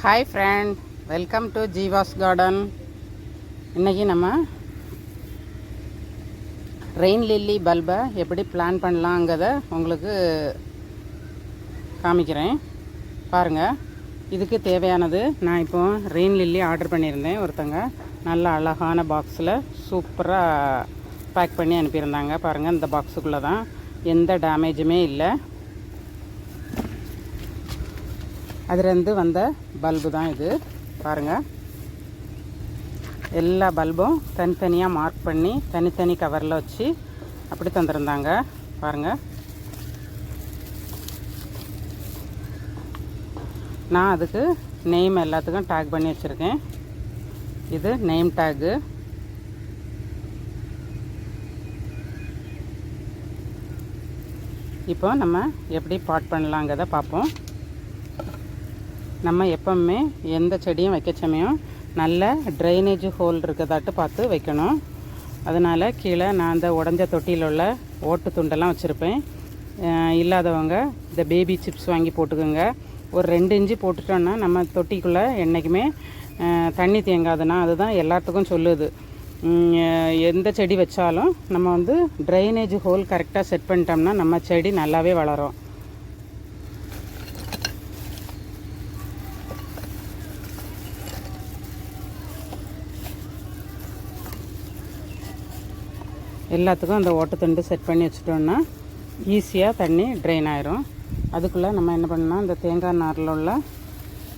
Hi friend welcome to Jeeva's garden இன்றைக்கி நம்ம rain lily பல்பை எப்படி பிளான் பண்ணலாங்கிறத உங்களுக்கு காமிக்கிறேன். பாருங்கள் இதுக்கு தேவையானது நான் இப்போ ரெயின் லில்லி ஆர்டர் பண்ணியிருந்தேன். ஒருத்தங்க நல்ல அழகான பாக்ஸில் சூப்பராக பேக் பண்ணி அனுப்பியிருந்தாங்க. பாருங்கள் இந்த பாக்ஸுக்குள்ளே தான் எந்த டேமேஜுமே இல்லை. அதுலேருந்து வந்த பல்பு தான் இது. பாருங்கள் எல்லா பல்பும் தனித்தனியாக மார்க் பண்ணி தனித்தனி கவரில் வச்சு அப்படி தந்திருந்தாங்க. பாருங்கள் நான் அதுக்கு நேம் எல்லாத்துக்கும் டேக் பண்ணி வச்சுருக்கேன். இது நேம் டேகு இப்போ நம்ம எப்படி பாட் பண்ணலாங்கிறத பார்ப்போம். நம்ம எப்பவுமே எந்த செடியும் வைக்க சமயம். நல்ல ட்ரைனேஜ் ஹோல் இருக்கதாட்டு பார்த்து வைக்கணும். அதனால் கீழே நான் அந்த உடஞ்ச தொட்டியில் உள்ள ஓட்டு துண்டெல்லாம் வச்சுருப்பேன். இல்லாதவங்க இந்த பேபி சிப்ஸ் வாங்கி போட்டுக்கோங்க. ஒரு ரெண்டு இன்ச்சு போட்டுட்டோன்னா நம்ம தொட்டிக்குள்ளே என்றைக்குமே தண்ணி தேங்காதுன்னா அதுதான் எல்லாத்துக்கும் சொல்லுது. எந்த செடி வச்சாலும் நம்ம வந்து ட்ரைனேஜ் ஹோல் கரெக்டாக செட் பண்ணிட்டோம்னா நம்ம செடி நல்லாவே வளரும். எல்லாத்துக்கும் அந்த ஓட்டத்துண்டு செட் பண்ணி வச்சுட்டோம்னா ஈஸியாக தண்ணி ட்ரெயின் ஆயிரும். அதுக்குள்ளே நம்ம என்ன பண்ணணும்னா இந்த தேங்காய் நாரில் உள்ள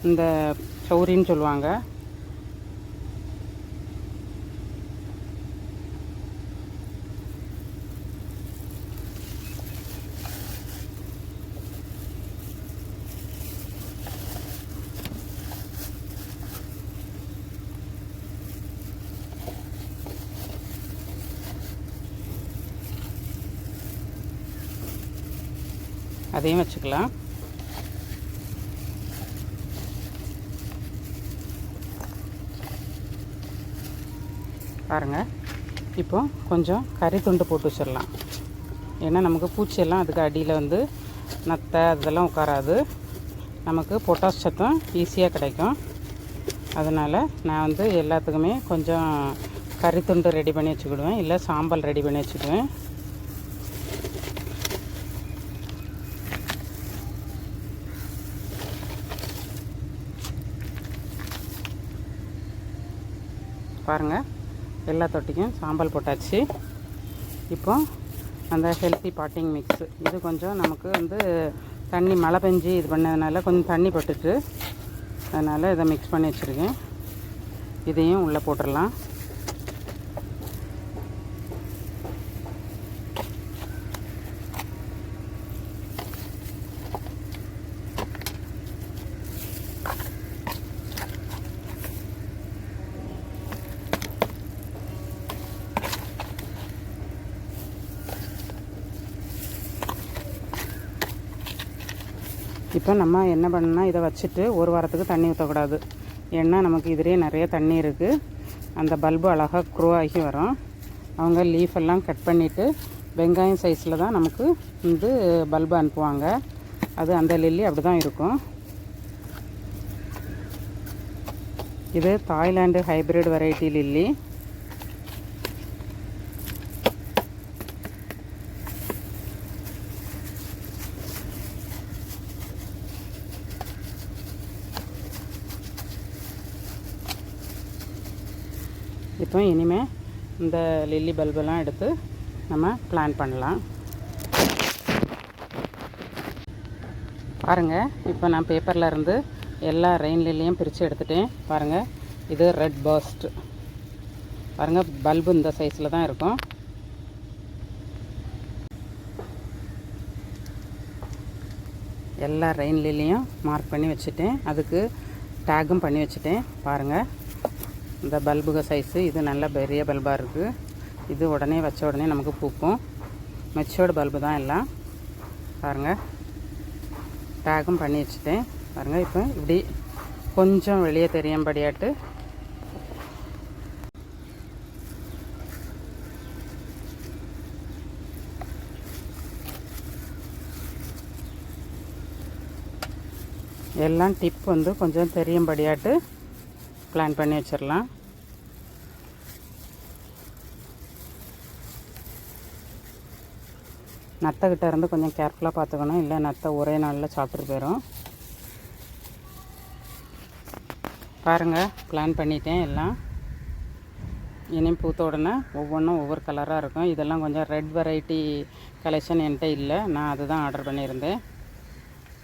இந்த சௌரின்னு சொல்லுவாங்க அதையும் வச்சுக்கலாம். பாருங்கள் இப்போ கொஞ்சம் கறி துண்டு போட்டு வச்சிடலாம். ஏன்னா நமக்கு பூச்சியெல்லாம் அதுக்கு அடியில் வந்து நத்தை அதெல்லாம் உட்காராது. நமக்கு பொட்டாஸ் சத்தம் ஈஸியாக கிடைக்கும். அதனால் நான் வந்து எல்லாத்துக்குமே கொஞ்சம் கறி துண்டு ரெடி பண்ணி வச்சுக்கிடுவேன். இல்லை சாம்பல் ரெடி பண்ணி வச்சுக்குவேன் பாருங்கள் எல்லா தொட்டிக்கும் சாம்பல் போட்டாச்சு. இப்போ அந்த ஹெல்த்தி பாட்டிங் மிக்ஸு இது கொஞ்சம் நமக்கு வந்து தண்ணி மழை பெஞ்சு இது பண்ணதுனால கொஞ்சம் தண்ணி பட்டுட்டு அதனால் இதை மிக்ஸ் பண்ணி வச்சுருக்கேன். இதையும் உள்ளே போட்டுடலாம் இப்போ நம்ம என்ன பண்ணுன்னா இதை வச்சுட்டு ஒரு வாரத்துக்கு தண்ணி ஊற்றக்கூடாது ஏன்னா நமக்கு இதுலேயே நிறைய தண்ணி இருக்குது அந்த பல்பு அழகாக க்ரோ ஆகி வரும். அவங்க லீஃப் எல்லாம் கட் பண்ணிவிட்டு வெங்காயம் சைஸில் தான் நமக்கு வந்து பல்பு அனுப்புவாங்க. அது அந்த லில்லி அப்படி தான் இருக்கும். இது தாய்லாண்டு ஹைப்ரிட் வெரைட்டி லில்லி இப்போ இனிமேல் இந்த லில்லி பல்பெல்லாம் எடுத்து நம்ம பிளான் பண்ணலாம். பாருங்கள் இப்போ நான் பேப்பரில் இருந்து எல்லா ரெயின் லில்லியும் பிரித்து எடுத்துட்டேன். பாருங்கள் இது ரெட் பர்ஸ்ட் பாருங்கள் பல்பு இந்த சைஸில் தான் இருக்கும். எல்லா ரெயின் லில்லியும் மார்க் பண்ணி வச்சுட்டேன். அதுக்கு டேகும் பண்ணி வச்சுட்டேன். பாருங்கள் இந்த பல்புக சைஸு இது நல்ல பெரிய பல்பாக இருக்குது இது உடனே வச்ச உடனே நமக்கு பூக்கும். மெச்சோர்டு பல்பு தான் எல்லாம். பாருங்கள் டேக்கும் பண்ணி வச்சுட்டேன். பாருங்கள் இப்போ இப்படி கொஞ்சம் வெளியே தெரியும்படியாட்டு. எல்லாம் டிப் வந்து கொஞ்சம் தெரியும்படியாட்டு பிளான் பண்ணி வச்சிடலாம் நத்தைக்கிட்ட இருந்து கொஞ்சம் கேர்ஃபுல்லாக பார்த்துக்கணும் இல்லை நத்தை ஒரே நாளில் சாப்பிட்டு போயிடும் பாருங்கள் பிளான் பண்ணிட்டேன் எல்லாம். இனி பூத்த உடனே ஒவ்வொன்றும் ஒவ்வொரு கலராக இருக்கும். இதெல்லாம் கொஞ்சம் ரெட் வெரைட்டி கலெக்ஷன் என்கிட்ட இல்லை. நான் அதுதான் ஆர்டர் பண்ணியிருந்தேன்.